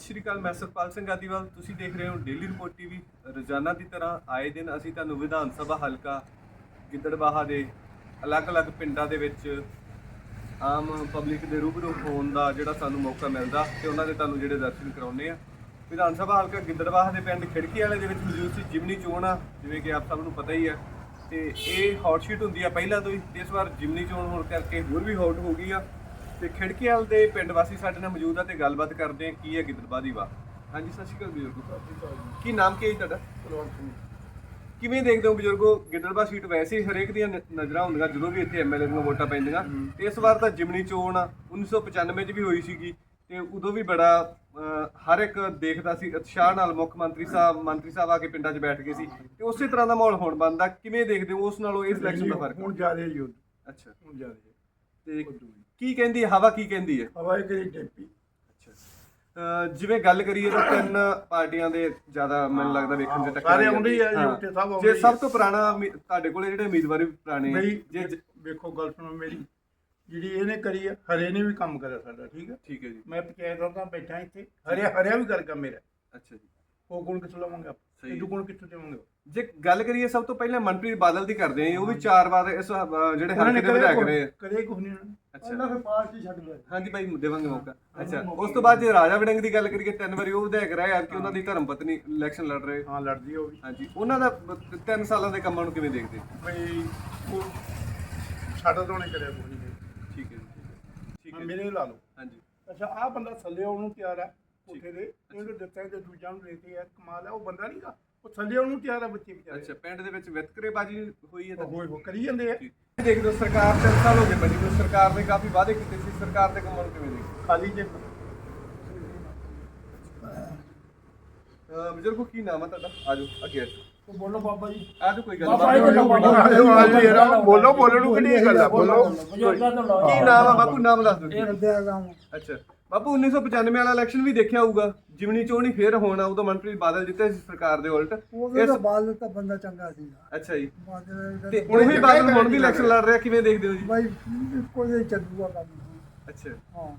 ਸਤਿ ਸ਼੍ਰੀ ਅਕਾਲ, ਮੈਂ ਸਰਪਾਲ ਸਿੰਘ ਆਦੀਵਾਲ ਤੁਸੀਂ ਦੇਖ ਰਹੇ ਹੋ ਡੇਲੀ ਰਿਪੋਰਟ ਟੀਵੀ ਰੋਜ਼ਾਨਾ ਦੀ ਤਰ੍ਹਾਂ ਆਏ ਦਿਨ ਅਸੀਂ ਤੁਹਾਨੂੰ ਵਿਧਾਨ ਸਭਾ ਹਲਕਾ ਗਿੱਦੜਬਾਹਾ ਦੇ ਅਲੱਗ-ਅਲੱਗ ਪਿੰਡਾਂ ਦੇ ਵਿੱਚ ਆਮ ਪਬਲਿਕ ਦੇ ਰੂਬਰੂ ਹੋਣ ਦਾ ਜਿਹੜਾ ਸਾਨੂੰ ਮੌਕਾ ਮਿਲਦਾ ਤੇ ਉਹਨਾਂ ਦੇ ਤੁਹਾਨੂੰ ਜਿਹੜੇ ਦਰਸ਼ਨ ਕਰਾਉਨੇ ਆ ਵਿਧਾਨ ਸਭਾ ਹਲਕਾ ਗਿੱਦੜਬਾਹਾ ਦੇ ਪਿੰਡ ਖਿੜਕੀ ਵਾਲੇ ਦੇ ਵਿੱਚ ਮੌਜੂਦ ਸੀ ਜਿਮਨੀ ਚੋਣ ਆ, ਜਿਵੇਂ ਕਿ ਆਪ ਸਭ ਨੂੰ ਪਤਾ ਹੀ ਹੈ। ਤੇ ਇਹ ਹੌਟ ਸ਼ੀਟ ਹੁੰਦੀ ਆ ਪਹਿਲਾਂ ਤੋਂ ਹੀ। ਤੇ ਇਸ ਵਾਰ ਜਿਮਨੀ ਚੋਣ ਹੋਣ ਕਰਕੇ ਹੋਰ ਵੀ ਹੌਟ ਹੋ ਗਈ ਆ ਤੇ ਖਿੜਕੀਵਾਲ ਦੇ ਪਿੰਡ ਵਾਸੀ ਸਾਡੇ ਨਾਲ ਮੌਜੂਦ ਆ ਤੇ ਗੱਲਬਾਤ ਕਰਦੇ ਆ ਕੀ ਹੈ ਗਿੱਦੜਬਾਹਾ ਦੀ ਵਾਹ। ਹਾਂਜੀ ਸਤਿ ਸ਼੍ਰੀ ਅਕਾਲ ਬਜ਼ੁਰਗੋ। ਕੀ ਨਾਮ ਕੀ ਹੈ ਜੀ ਤੁਹਾਡਾ? ਕਿਵੇਂ ਦੇਖਦੇ ਹੋ ਬਜ਼ੁਰਗੋ ਗਿੱਦੜਬਾਹਾ ਸੀਟ ਵੈਸੇ ਹੀ ਹਰੇਕ ਦੀਆਂ ਨ- ਨਜ਼ਰਾਂ ਹੁੰਦੀਆਂ ਜਦੋਂ ਵੀ ਇੱਥੇ ਐਮਐਲਏ ਦੀਆਂ ਵੋਟਾਂ ਪੈਂਦੀਆਂ। ਤੇ ਇਸ ਵਾਰ ਤਾਂ ਜਿਮਨੀ ਚੋਣ ਆ 1995 ਚ ਵੀ ਹੋਈ ਸੀਗੀ ਤੇ ਉਦੋਂ ਵੀ ਬੜਾ ਅਹ, ਹਰ ਇੱਕ ਦੇਖਦਾ ਸੀ। ਉਤਸ਼ਾਹ ਨਾਲ ਮੁੱਖ ਮੰਤਰੀ ਸਾਹਿਬ ਮੰਤਰੀ ਸਾਹਿਬ ਆ ਕੇ ਪਿੰਡਾਂ 'ਚ ਬੈਠ ਗਏ ਸੀ। ਤੇ ਉਸੇ ਤਰ੍ਹਾਂ ਦਾ ਮਾਹੌਲ ਹੁਣ ਬਣਦਾ। ਕਿਵੇਂ ਦੇਖਦੇ ਹੋ ਉਸ ਨਾਲੋਂ ਇਸ ਇਲੈਕਸ਼ਨ ਦਾ ਫ਼ਰਕ? ਹੁਣ ਜਾ ਰਹੀ ਯੁੱਧ ਅੱਛਾ। ਹੁਣ ਜਾ ਰਹੀ। ਤੇ ਕੀ ਕਹਿੰਦੀ ਹੈ? ਹਵਾ ਕੀ ਕਹਿੰਦੀ ਹੈ? ਹਵਾਈ ਕਰੀ ਟੈਂਪੀ ਅਹ ਜਿਵੇਂ ਗੱਲ ਕਰੀਏ ਤਾਂ ਤਿੰਨ ਪਾਰਟੀਆਂ ਦੇ ਜ਼ਿਆਦਾ ਮੈਨੂੰ ਲੱਗਦਾ ਵੇਖਣ ਚ ਟੱਕਰ ਸਾਰੇ ਆਈ ਆਉਂਦੇ ਹੀ ਆ ਜੀ, ਹਾਂ। ਉੱਥੇ ਸਭ ਆਉਂਦੇ ਜੇ ਸਭ ਆ। ਤੋਂ ਪੁਰਾਣਾ ਉਮੀ- ਤੁਹਾਡੇ ਕੋਲੇ ਜਿਹੜੇ ਉਮੀਦਵਾਰ ਵੀ ਪੁਰਾਣੇ ਆ, ਜੇ ਜੇ ਵੇਖੋ ਗੱਲ ਸੁਣੋ ਮੇਰੀ। ਜਿਹੜੀ ਇਹਨੇ ਕਰੀ ਆ ਹਰੇ ਨੇ ਵੀ ਕੰਮ ਕਰਿਆ ਸਾਡਾ ਠੀਕ ਹੈ ਠੀਕ ਹੈ ਜੀ। ਮੈਂ ਪੰਚਾਇਤ ਦਾ ਬੈਠਾ ਇੱਥੇ ਹਰਿਆ ਹਰਿਆ ਵੀ ਕਰ ਕੰਮ ਮੇਰਾ। ਅੱਛਾ ਜੀ। ਉਹ ਗੁਣ ਕਿੱਥੋਂ ਲਵਾਂਗਾ ਸਹੀ। ਇਹ ਗੁਣ ਕਿੱਥੋਂ ਦੇਵਾਂਗੇ ਜੇ ਗੱਲ ਕਰੀਏ ਸਭ ਤੋਂ ਪਹਿਲਾਂ ਮਨਪ੍ਰੀਤ ਬਾਦਲ ਦੀ ਕਰਦੇ ਆ ਉਹ ਵੀ ਚਾਰ ਵਾਰ ਇਸ ਅਹ, ਜਿਹੜੇ ਉਹਨਾਂ ਨੇ ਹਲਕੇ ਦੇ ਵਿਧਾਇਕ ਕਦੇ ਰਹੇ ਆ। ਕਦੇ ਕੁਝ ਨਹੀਂ ਉਹਨਾਂ ਅੱਛਾ। ਫਿਰ ਪਾਰਟੀ ਛੱਡ ਲਿਆ ਹਾਂਜੀ ਭਾਈ ਦੇਵਾਂਗੇ ਮੌਕਾ। ਅੱਛਾ ਉਸ ਤੋਂ ਬਾਅਦ ਜੇ ਰਾਜਾ ਵੜਿੰਗ ਦੀ ਗੱਲ ਕਰੀਏ ਤਿੰਨ ਵਾਰੀ ਉਹ ਵਿਧਾਇਕ ਰਹੇ ਆ ਕਿ ਉਹਨਾਂ ਦੀ ਧਰਮ ਪਤਨੀ ਇਲੈਕਸ਼ਨ ਲੜ ਰਹੇ ਹਾਂ ਲੜਦੀ ਉਹ ਵੀ। ਹਾਂਜੀ ਉਹਨਾਂ ਦਾ ਬ- ਤਿੰਨ ਸਾਲਾਂ ਦੇ ਕੰਮਾਂ ਨੂੰ ਕਿਵੇਂ ਦੇਖਦੇ ਬਈ ਉਹ ਸਾਡਾ ਤੋਂ ਨਹੀਂ ਕਰਿਆ ਕੋਈ ਨਹੀਂ। ਠੀਕ ਹੈ ਜੀ ਠੀਕ ਹੈ। ਠੀਕ ਹਾਂ, ਹੈ ਮੇਰੇ ਲਾ ਲਓ। ਹਾਂਜੀ। ਅੱਛਾ ਆ ਬੰਦਾ ਥੱਲੇ ਉਹਨੂੰ ਤਿਆਰ ਹੈ ਉੱਥੇ ਦੇ ਇਹਨੂੰ ਦਿੱਤਾ ਤੇ ਦੂਜਾ ਨੂੰ ਦੇਤੇ ਆ ਕਮਾਲ ਹੈ ਉਹ ਬੰਦਾ ਨਹੀਂਗਾ ਉਹ ਥੱਲੇ ਉਹਨੂੰ ਤਿਆਰ ਹੈ ਬੱਚੇ ਵਿਚਾਰੇ। ਅੱਛਾ ਪਿੰਡ ਦੇ ਵਿੱਚ ਵਿਤਕਰੇਬਾਜੀ ਹੋਈ ਹੈ ਤਾਂ ਹੋਏ ਹੋ ਕਰੀ ਜਾਂਦੇ ਆ। ਦੇਖਦੇ ਹੋ ਸਰਕਾਰ ਤਿੰਨ ਸਾਲ ਹੋ ਗਏ ਬਣੀ ਨੂੰ ਸਰਕਾਰ ਨੇ ਕਾਫੀ ਵਾਅਦੇ ਕੀਤੇ ਸੀ ਸਰਕਾਰ ਦੇ ਕੰਮਾਂ ਨੂੰ ਕਿਵੇਂ ਦੇਖਦੇ? ਖਾਲੀ ਜੇ। ਬਜ਼ੁਰਗੋ ਕੀ ਨਾਮ ਹੈ ਤੁਹਾਡਾ? ਆਜੋ ਅੱਗੇ ਆਜੋ। ਬੋਲੋ ਬਾਬਾ ਜੀ। ਆਜੋ ਕੋਈ ਗੱਲ ਬਾਬਾ ਬੋਲੋ। ਬੋਲੋ ਬੋਲਣ ਨੂੰ ਕਿਹੜੀ ਗੱਲ ਆ? ਬੋਲੋ। ਬਜ਼ੁਰਗਾਂ ਤੋਂ ਲਓ। ਕੀ ਨਾਮ ਹੈ ਬਾਪੂ ਨਾਮ ਦੱਸ ਦਿਓ। ਇਹ ਅੱਛਾ। ਬਾਪੂ 1995 ਵਾਲਾ ਇਲੈਕਸ਼ਨ ਵੀ ਦੇਖਿਆ ਹੋਊਗਾ। ਜਿਮਨੀ ਚੋਣ ਹੀ ਫੇਰ ਹੋਣਾ ਉਦੋਂ ਮਨਪ੍ਰੀਤ ਬਾਦਲ ਜਿੱਤੇ ਸੀ ਸਰਕਾਰ ਦੇ ਉਲਟ। ਉਹਦੇ ਇਸ- ਤੋਂ ਬੰਦਾ ਚੰਗਾ ਸੀਗਾ। ਅੱਛਾ ਜੀ। ਬਾਦਲ ਤੇ ਉਹੀ ਬਾਦਲ ਹੁਣ ਵੀ ਇਲੈਕਸ਼ਨ ਲੜ ਰਿਹਾ ਕਿਵੇਂ ਦੇਖਦੇ ਹੋ ਜੀ? ਬਾਈ ਕੋਈ ਚੱਲੂਗਾ ਕੰਮ। ਅੱਛਾ। ਹਾਂ।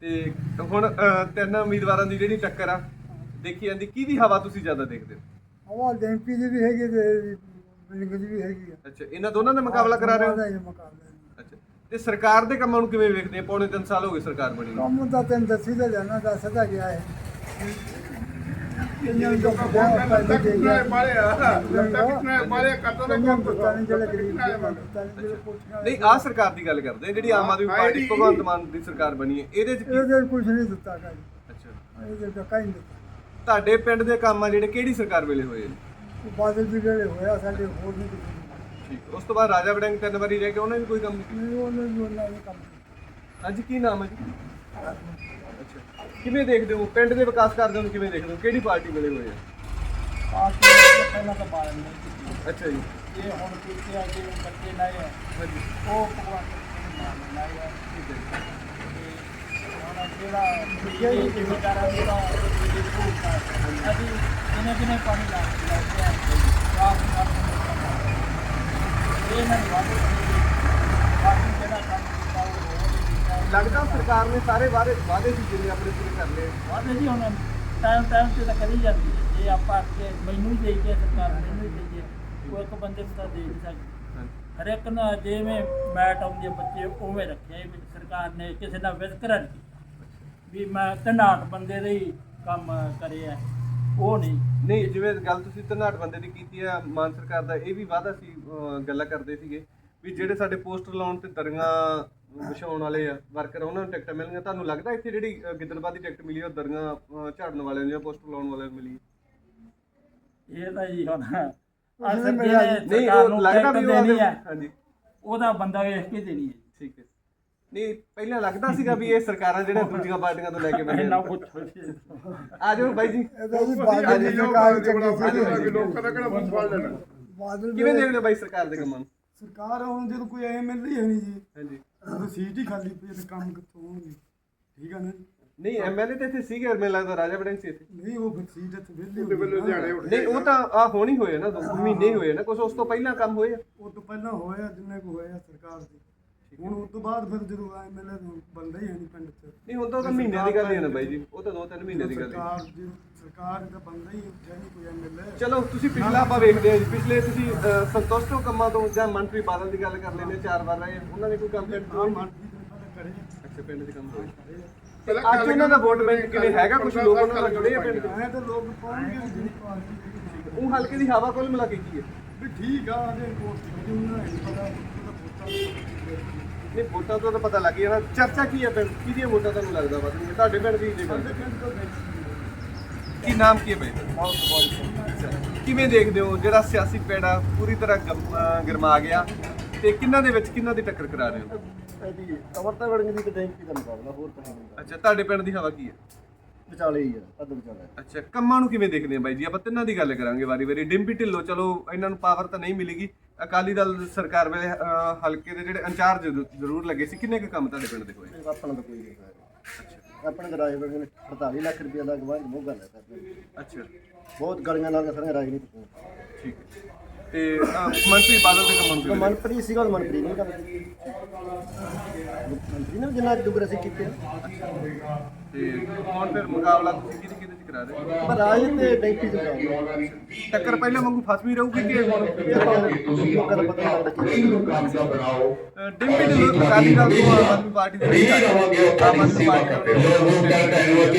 ਤੇ ਹੁਣ ਤਿੰਨ ਉਮੀਦਵਾਰਾਂ ਦੀ ਜਿਹੜੀ ਟੱਕਰ ਆ ਦੇਖੀ ਜਾਂਦੀ ਕਿਹਦੀ ਹਵਾ ਤੁਸੀਂ ਜ਼ਿਆਦਾ ਦੇਖਦੇ ਹੋ? ਹਵਾ ਡੈਂਪੀ ਦੀ ਵੀ ਹੈਗੀ ਤੇ ਬਿਲਿੰਗ ਦੀ ਵੀ ਹੈਗੀ ਅੱਛਾ ਇਹਨਾਂ ਦੋਨਾਂ ਦਾ ਮੁਕਾਬਲਾ ਕਰਾ ਰਹੇ ਹੋ? ਮੁਕਾਬਲਾ ਤੇ ਸਰਕਾਰ ਦੇ ਕੰਮਾਂ ਨੂੰ ਕਿਵੇਂ ਵੇਖਦੇ ਆ? ਪੌਣੇ 3 ਸਾਲ ਹੋ ਗਏ ਸਰਕਾਰ ਬਣੀ ਨੂੰ। ਕੰਮ ਤਾਂ ਤੈਨੂੰ ਦੱਸੀ ਤਾਂ ਜਾਣਾ ਦੱਸਦਾ ਗਿਆ ਹੈ ਕਿੰਨੇ ਲੋਕ ਦੇ ਗਿਆ ਆ ਨਹੀਂ ਆਹ ਸਰਕਾਰ ਦੀ ਗੱਲ ਕਰਦੇ ਆ ਜਿਹੜੀ ਆਮ ਆਦਮੀ ਪਾਰਟੀ ਭਗਵੰਤ ਮਾਨ ਦੀ ਸਰਕਾਰ ਬਣੀ ਹੈ। ਇਹਦੇ ਚ ਕੀ ਇਹਦੇ ਕੁਝ ਨਹੀਂ ਦਿੱਤਾ ਕਾਈ ਅੱਛਾ। ਇਹਦੇ ਤਾਂ ਕਾਈ ਨਹੀਂ ਦਿੱਤਾ। ਤੁਹਾਡੇ ਪਿੰਡ ਦੇ ਕੰਮ ਆ ਜਿਹੜੇ ਕਿਹੜੀ ਸਰਕਾਰ ਵੇਲੇ ਹੋਏ ਨੇ? ਬਾਦਲ ਜੀ ਜਿਹੜੇ ਹੋਇਆ ਸਾਡੇ ਹੋਰ ਨਹੀਂ ਦਿੱਤੇ ਠੀਕ ਉਸ ਤੋਂ ਬਾਅਦ ਰਾਜਾ ਵੜਿੰਗ ਤਿੰਨ ਵਾਰੀ ਰਹਿ ਕੇ ਉਹਨੇ ਵੀ ਕੋਈ ਕੰਮ ਨਹੀਂ ਨਹੀਂ ਉਹਨੇ ਵੀ ਉਹਨਾਂ ਨੇ ਕੰਮ ਕੀਤਾ। ਅੱਜ ਕੀ ਨਾਮ ਹੈ ਜੀ? ਅੱਛਾ। ਕਿਵੇਂ ਦੇਖਦੇ ਹੋ? ਪਿੰਡ ਦੇ ਵਿਕਾਸ ਕਾਰਜਾਂ ਨੂੰ ਕਿਵੇਂ ਦੇਖਦੇ ਹੋ? ਕਿਹੜੀ ਪਾਰਟੀ ਵੇਲੇ ਹੋਏ ਆ? ਪਾਰਟੀ ਨੇ ਪਹਿਲਾਂ ਤਾਂ ਬਾਲ ਨਹੀਂ ਕੀਤੀ। ਅੱਛਾ ਜੀ। ਇਹ ਹੁਣ ਕੀਤੇ ਆ ਬੱਚੇ ਲਾਏ ਆ। ਹਾਂਜੀ। ਉਹ ਭਗਵਾਨ ਦੇ ਨਾਮ ਲਾਏ ਆ। ਠੀਕ ਹੈ ਜੀ। ਤੇ ਹੁਣ ਜਿਹੜਾ ਜਿਹੜੀ ਜ਼ਿਮੀਦਾਰਾਂ ਦਾ ਜਿਹੜੀ ਹੈ, ਅਸੀਂ ਦਿਨੇ ਦਿਨੇ ਪਾਣੀ ਲਾ ਲਾਉਂਦੇ ਆ ਰਾਤ ਨੂੰ ਇਹ ਨਾ ਵਾਦੇ ਬਾਕੀ ਜਿਹੜਾ ਕੰਮ ਕੀਤਾ ਉਹ ਹੋਰ ਹੀ ਕੀਤਾ ਲੱਗਦਾ ਸਰਕਾਰ ਨੇ ਸਾਰੇ ਵਾਅਦੇ ਵਾਅਦੇ ਸੀ ਜਿਹੜੇ ਆਪਣੇ ਪੂਰੇ ਕਰ ਲਏ। ਵਾਦੇ ਜੀ ਹੁਣ ਟਾਈਮ ਟਾਈਮ ਤੇ ਤਾਂ ਕਰੀ ਜਾਂਦੀ ਹੈ। ਜੇ ਆਪਾਂ ਅੱਗੇ ਮੈਨੂੰ ਹੀ ਦੇਈ ਗਿਆ ਸਰਕਾਰ ਮੈਨੂੰ ਹੀ ਦੇਈ ਗਿਆ ਕੋਈ ਇੱਕ ਬੰਦੇ ਨੂੰ ਤਾਂ ਦੇ ਨਹੀਂ ਸਕਦੀ। ਹਰ ਇੱਕ ਨਾ ਜਿਵੇਂ ਮੈਟ ਆਉਂਦੇ ਬੱਚੇ ਉਵੇਂ ਰੱਖਿਆ ਇਹ ਵੀ ਸਰਕਾਰ ਨੇ ਕਿਸੇ ਨਾਲ ਵਿਤਕਰਾ ਨਹੀਂ ਕੀਤਾ। ਵੀ ਮੈਂ ਧਨਾਟ ਬੰਦੇ ਦੇ ਹੀ ਕੰਮ ਕਰੇ ਆ। ਉਹ ਨਹੀਂ। ਨਹੀਂ ਜਿਵੇਂ ਗੱਲ ਤੁਸੀਂ ਧਨਾਟ ਬੰਦੇ ਦੀ ਕੀਤੀ ਆ ਮਾਨ ਸਰਕਾਰ ਦਾ ਇਹ ਵੀ ਵਾਅਦਾ ਸੀ ਅਹ ਗੱਲਾਂ ਕਰਦੇ ਸੀਗੇ ਵੀ ਜਿਹੜੇ ਸਾਡੇ ਪੋਸਟਰ ਲਾਉਣ ਤੇ ਦਰੀਆਂ ਵਿਛਾਉਣ ਵਾਲੇ ਆ ਵਰਕਰ ਉਹਨਾਂ ਨੂੰ ਟਿਕਟ ਮਿਲਣਗੀਆਂ। ਤੁਹਾਨੂੰ ਲੱਗਦਾ ਇੱਥੇ ਜਿਹੜੀ ਅਹ ਗਿੱਦੜਬਾਹ ਦੀ ਟਿਕਟ ਮਿਲੀ ਉਹ ਦਰੀਆਂ ਅਹ ਝਾੜਨ ਵਾਲਿਆਂ ਨੂੰ ਜਾਂ ਪੋਸਟਰ ਲਾਉਣ ਵਾਲਿਆਂ ਨੂੰ ਮਿਲੀ? ਇਹ ਤਾਂ ਜੀ ਹੁਣ ਜਿਹੜੇ ਨਹੀਂ ਉਹ ਲੱਗਦਾ ਵੀ ਉਹ ਹੈ। ਹਾਂਜੀ। ਉਹਦਾ ਬੰਦਾ ਵੇਖ ਕੇ ਦੇਣੀ ਹੈ। ਠੀਕ ਹੈ। ਨਹੀਂ ਪਹਿਲਾਂ ਲੱਗਦਾ ਸੀਗਾ ਵੀ ਇਹ ਸਰਕਾਰਾਂ ਜਿਹੜੀਆਂ ਦੂਜੀਆਂ ਪਾਰਟੀਆਂ ਤੋਂ ਲੈ ਕੇ ਪੁੱਛੋ ਜੀ। ਆ ਜਾਓ ਬਾਈ ਜੀ। ਇਹਦਾ ਵੀ ਬਾਦਲ ਦੀ ਸਰਕਾਰ ਚੰਗੀ ਸੀ ਲੋਕਾਂ ਦਾ ਕਿਹੜਾ ਮੁੱਖ ਫੜ ਲੈਣਾ। ਬਾਦਲ ਕਿਵੇਂ ਦੇਖਦੇ ਹੋ ਬਾਈ ਸਰਕਾਰ ਦੇ ਕੰਮਾਂ ਨੂੰ? ਸਰਕਾਰ ਹੁਣ ਜਦੋਂ ਕੋਈ ਐ ਮਿਲਦੀ ਹੈ ਨਹੀਂ ਜੀ ਹਾਂਜੀ। ਜਦੋਂ ਸੀਟ ਹੀ ਖਾਲੀ ਪਈ ਤੇ ਕੰਮ ਕਿੱਥੋਂ ਹੋਣਗੇ? ਠੀਕ ਆ ਨਾ? ਨਹੀਂ ਐਮਐਲਏ ਤੇ ਇੱਥੇ ਸੀਗੇ ਮੈਨੂੰ ਲੱਗਦਾ ਰਾਜਾ ਵੜਿੰਗ ਸੀ ਇੱਥੇ। ਨਹੀਂ ਉਹ ਫਿਰ ਸੀਟ ਇੱਥੇ ਵਿਹਲੀ ਉਹਦੇ ਵੱਲੋਂ ਹੋਈ ਲੁਧਿਆਣੇ ਨਾ। ਉੱਠ ਨਹੀਂ ਉਹ ਤਾਂ ਆ ਹੁਣ ਹੀ ਹੋਏ ਨਾ ਦੋ ਮਹੀਨੇ ਹੋਏ ਨਾ ਕੁਝ ਉਸ ਤੋਂ ਪਹਿਲਾਂ ਕੰਮ ਹੋਏ ਆ? ਉਹ ਤੋਂ ਪਹਿਲਾਂ ਹੋਇਆ ਜਿੰਨੇ ਕੋ ਹੋਇਆ ਸਰਕਾਰ ਦੇ। ਹੁਣ ਉਸ ਤੋਂ ਬਾਅਦ ਫਿਰ ਜਦੋਂ ਤਾਂ ਬੰਦਾ ਹੀ ਹੈ ਨਹੀਂ ਪਿੰਡ 'ਚ। ਨਹੀਂ ਹੁਣ ਤਾਂ ਉਹ ਤਾਂ ਮਹੀਨਿਆਂ ਦੀ ਗੱਲ ਹੀ ਹੈ ਨਾ ਬਾਈ ਜੀ। ਉਹ ਤਾਂ ਦੋ ਤਿੰਨ ਮਹੀਨੇ ਦੀ ਗੱਲ ਹੈ। ਸਰਕਾਰ ਜੀ ਸਰਕਾਰ ਦਾ ਬੰਦਾ ਹੀ ਉੱਠਿਆ ਨਹੀਂ ਕੋਈ ਐਮਐਲਏ ਚਲੋ ਤੁਸੀਂ ਪਿਛਲਾ ਆਪਾਂ ਵੇਖਦੇ ਹਾਂ ਜੀ। ਪਿਛਲੇ ਤੁਸੀਂ ਅਹ, ਸੰਤੁਸ਼ਟ ਹੋ ਕੰਮਾਂ ਤੋਂ ਜਾਂ ਮੰਤਰੀ ਬਾਦਲ ਦੀ ਗੱਲ ਕਰ ਲੈਂਦੇ ਚਾਰ ਵਾਰ ਰਹੇ ਉਹਨਾਂ ਨੇ ਕੋਈ ਕੰਮ ਆ ਕੀਤਾ ਮਨਪ੍ਰੀਤ ਨੇ ਪਤਾ ਕਰੇ ਅੱਛਾ ਪਿੰਡ ਦੇ ਕੰਮ ਹੋਏ ਪਹਿਲਾਂ ਅੱਜ ਉਹਨਾਂ ਦਾ ਵੋਟ ਬੈਂਕ ਕਿਵੇਂ ਹੈਗਾ? ਕੁਝ ਲੋਕ ਉਹਨਾਂ ਨਾਲ ਜੁੜੇ ਆ ਪਿੰਡ ਦੇ ਐ ਤਾਂ ਲੋਕ ਪਾਉਣਗੇ ਜਿਹੜੀ ਪਾਰਟੀ ਉਹ ਹਲਕੇ ਦੀ ਹਵਾ ਕੋਲ ਮਿਲਾ ਕੇ ਕੀ ਹੈ? ਵੀ ਠੀਕ ਆ ਆਦੇ ਕੋਸਟ ਜਿੰਨਾ ਹੈ ਪਤਾ ਉਹਦਾ ਪੁੱਤਾਂ ਨਹੀਂ ਵੋਟਾਂ ਤੋਂ ਤਾਂ ਪਤਾ ਲੱਗ ਗਿਆ ਨਾ ਚਰਚਾ ਕੀ ਹੈ ਪਿੰਡ ਕਿਹਦੀਆਂ ਵੋਟਾਂ ਤੁਹਾਨੂੰ ਲੱਗਦਾ ਵਧਣਗੀਆਂ ਤੁਹਾਡੇ ਪਿੰਡ ਦੀ ਜੇ ਗੱਲ ਸਾਡੇ ਪਿੰਡ ਤੋਂ ਕੀ ਨਾਮ ਕੀ ਹੈ ਬਈ? ਅੱਛਾ। ਕਿਵੇਂ ਦੇਖਦੇ ਹੋ ਜਿਹੜਾ ਸਿਆਸੀ ਪੈੜਾ ਪੂਰੀ ਤਰ੍ਹਾਂ ਗਰਮਾ ਗਿਆ ਤੇ ਕਿੰਨਾਂ ਦੇ ਵਿੱਚ ਕਿੰਨਾਂ ਦੀ ਟੱਕਰ ਕਰਾ ਰਹੇ ਹੋ? ਇਹਦੀ ਅਮਰਤਾ ਵੜਨ ਦੀ ਤੇ ਡੈਂਕੀ ਦਾ ਮੁਕਾਬਲਾ ਹੋਰ ਤਾਂ ਅੱਛਾ ਤੁਹਾਡੇ ਪਿੰਡ ਦੀ ਹਵਾ ਕੀ ਹੈ? ਵਿਚਾਲੇ ਹੀ ਆ ਅੱਧ ਵਿਚਾਲੇ। ਅੱਛਾ ਕੰਮਾਂ ਨੂੰ ਕਿਵੇਂ ਦੇਖਦੇ ਆ ਬਾਈ ਜੀ? ਆਪਾਂ ਤਿੰਨਾਂ ਦੀ ਗੱਲ ਕਰਾਂਗੇ ਵਾਰੀ ਵਾਰੀ। ਡਿੰਪੀ ਢਿੱਲੋਂ ਚਲੋ ਇਹਨਾਂ ਨੂੰ ਪਾਵਰ ਤਾਂ ਨਹੀਂ ਮਿਲੇਗੀ। ਅਕਾਲੀ ਦਲ ਸਰਕਾਰ ਵੇਲੇ ਅਹ, ਹਲਕੇ ਦੇ ਜਿਹੜੇ ਇੰਚਾਰਜ ਜ਼ਰੂਰ ਲੱਗੇ ਸੀ। ਕਿੰਨੇ ਕੁ ਕੰਮ ਤੁਹਾਡੇ ਪਿੰਡ ਦੇ ਹੋਏ? ਆਪਣਾ ਤਾਂ ਕੋਈ ਨਹੀਂ ਹੈ ਆਪਣੇ ਤਾਂ ਰਾਜ ਵੜਨ ਨੇ 48 ਲੱਖ ਰੁਪਏ ਦਾ ਗਵਾਹ ਮੋਗਾ ਲੈ ਸਕਦੇ ਅੱਛਾ। ਬਹੁਤ ਗਲੀਆਂ ਨਾਲ ਸਾਰੀਆਂ ਰਾਜਨੀਤੀ ਠੀਕ ਹੈ। ਤੇ ਅਹ, ਮੰਤਰੀ ਬਾਦਲ ਦੇ ਕੰਮਾਂ ਕਿਵੇਂ ਦੇਖਦੇ ਮਨਪ੍ਰੀਤ ਸੀਗਾ ਉਹ ਮਨਪ੍ਰੀਤ ਨਹੀਂ ਕੀਤੀ ਮੰਤਰੀ ਨੇ ਜਿੰਨਾ ਡੁੱਗਰ ਅਸੀਂ ਕੀਤੇ? ਤੇ ਹੁਣ ਫਿਰ ਮੁਕਾਬਲਾ ਤੁਸੀਂ ਕਿਹਦੇ ਕਿਹਦੇ ਚ ਕਰਾ ਰਹੇ? ਪਰ ਰਾਜ ਤੇ ਡੈਂਕੀ ਦਾ ਮੁਕਾਬਲਾ ਟੱਕਰ ਪਹਿਲਾਂ ਵਾਂਗੂ ਫਸਵੀਂ ਰਹੂਗੀ ਕਿ ਹੁਣ ਲੋਕਾਂ ਦਾ ਪਤਾ ਲੱਗਦਾ ਕੀ ਅਹ, ਡਿੰਪੀ ਢਿੱਲੋਂ ਅਕਾਲੀ ਦਲ ਤੋਂ ਆਮ ਆਦਮੀ ਪਾਰਟੀ ਦੇ ਵਿੱਚ ਆਏ। ਆਮ ਆਦਮੀ ਪਾਰਟੀ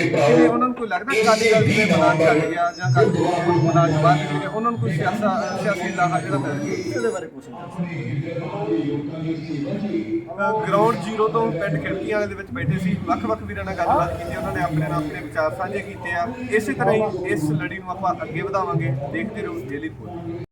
ਦੇ ਉਹਨਾਂ ਨੂੰ ਕੋਈ ਲੱਗਦਾ ਅਕਾਲੀ ਦਲ ਜਿਵੇਂ ਮਨਾਨ ਛੱਡ ਗਿਆ ਜਾਂ ਅਕਾਲੀ ਦਲ ਮਨਾਨ ਤੋਂ ਬਾਹਰ ਨਿਕਲ ਗਿਆ ਉਹਨਾਂ ਨੂੰ ਕੋਈ ਸਿਆਸਾ ਸਿਆਸੀ ਲਾਹਾ ਜਿਹੜਾ ਮਿਲ ਗਿਆ ਇਹਦੇ ਬਾਰੇ ਕੁਝ ਨਹੀਂ ਗਰਾਊਂਡ ਜ਼ੀਰੋ ਤੋਂ ਪਿੰਡ ਖਿੜਕੀਆਂ ਵਾਲੇ ਦੇ ਵਿੱਚ ਬੈਠੇ ਸੀ ਵੱਖ-ਵੱਖ ਵੀਰਾਂ ਨਾਲ ਗੱਲਬਾਤ ਕੀਤੀ ਉਹਨਾਂ ਨੇ ਆਪਣੇ ਨਾਲ ਆਪਣੇ ਵਿਚਾਰ ਸਾਂਝੇ ਕੀਤੇ ਆ। ਇਸੇ ਤਰ੍ਹਾਂ ਹੀ ਇਸ ਲੜੀ ਨੂੰ ਆਪਾਂ ਅੱਗੇ ਵਧਾਵਾਂਗੇ ਦੇਖਦੇ ਰਹੋ ਡੇਲੀ ਰਿਪੋਰਟ